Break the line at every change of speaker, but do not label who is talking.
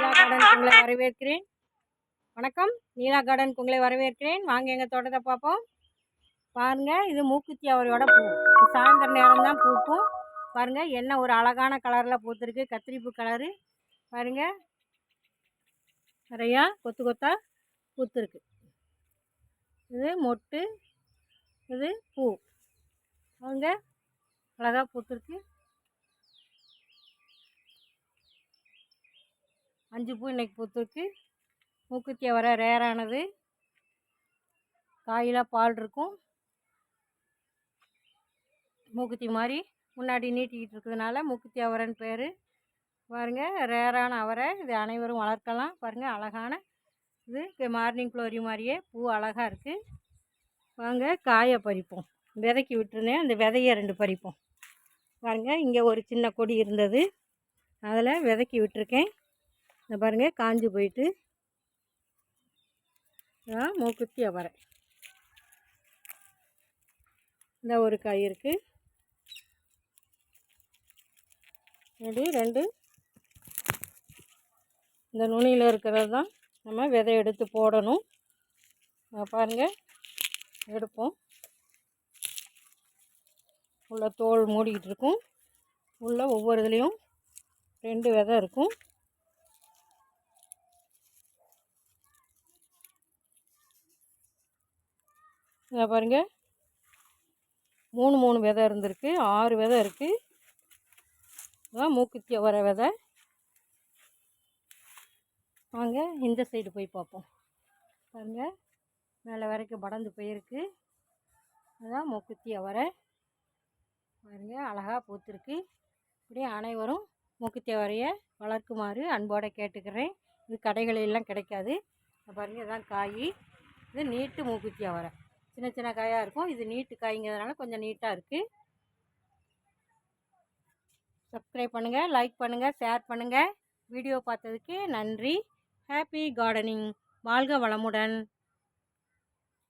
நீலா garden உங்களை வரவேற்கிறேன். வணக்கம். நீலா கார்டன் உங்களை வரவேற்கிறேன். வாங்க எங்கள் தோட்டத்தை பார்ப்போம். பாருங்கள் இது மூக்குத்தி அவரையோட பூ. சாயந்தர நேரம் தான் பூக்கும். பாருங்கள் என்ன ஒரு அழகான கலரில் பூத்துருக்கு. கத்திரிப்பூ கலரு. பாருங்கள் நிறையா கொத்து கொத்தாக பூத்துருக்கு. இது மொட்டு. இது பூ. அவங்க அழகாக பூத்துருக்கு. அஞ்சு பூ இன்னைக்கு பூத்துருக்கு. மூக்குத்தி அவரை ரேரானது. காயிலாக பால் இருக்கும். மூக்குத்தி மாதிரி முன்னாடி நீட்டிக்கிட்டு இருக்கிறதுனால மூக்குத்தி அவரைன்னு பேர். பாருங்கள் ரேரான அவரை. இது அனைவரும் வளர்க்கலாம். பாருங்கள் அழகான இது. மார்னிங் க்ளோரி மாதிரியே பூ அழகாக இருக்குது வாங்க காயை பறிப்போம். விதைக்கி விட்டுருந்தேன். அந்த விதையை ரெண்டு பறிப்போம். பாருங்கள் இங்கே ஒரு சின்ன கொடி இருந்தது. அதில் விதைக்கி விட்டுருக்கேன். இந்த பாருங்கள் காஞ்சி போயிட்டு நான் மூக்குத்தி அவரை இந்த ஒரு காய் இருக்குது ரெண்டு ரெண்டு. இந்த நுனியில் இருக்கிறது தான் நம்ம விதை எடுத்து போடணும். பாருங்கள் எடுப்போம். உள்ள தோல் மூடிக்கிட்டு இருக்கும். உள்ள ஒவ்வொரு இதுலேயும் ரெண்டு விதை இருக்கும். இதை பாருங்கள் மூணு மூணு விதை இருந்திருக்கு. ஆறு விதை இருக்குது இதான் மூக்குத்தி வர விதை. வாங்க இந்த சைடு போய் பார்ப்போம். பாருங்க மேலே வரைக்கும் படர்ந்து போயிருக்கு. அதுதான் மூக்குத்தி அவரை. பாருங்க அழகாக பூத்துருக்கு. இப்படி அனைவரும் மூக்குத்தி அவரையை வளர்க்குமாறு அன்போடு கேட்டுக்கிறேன். இது கடைகளிலெல்லாம் கிடைக்காது. பாருங்கள் பாருங்க இதுதான் காய். இது நீட்டு மூக்குத்தி அவரை. சின்ன சின்ன காயாக இருக்கும். இது நீட்டு காய்ங்கிறதுனால கொஞ்சம் நீட்டாக இருக்குது சப்ஸ்கிரைப் பண்ணுங்கள் லைக் பண்ணுங்கள் ஷேர் பண்ணுங்கள் வீடியோ பார்த்ததுக்கு நன்றி. ஹாப்பி கார்டனிங் வாழ்க வளமுடன்.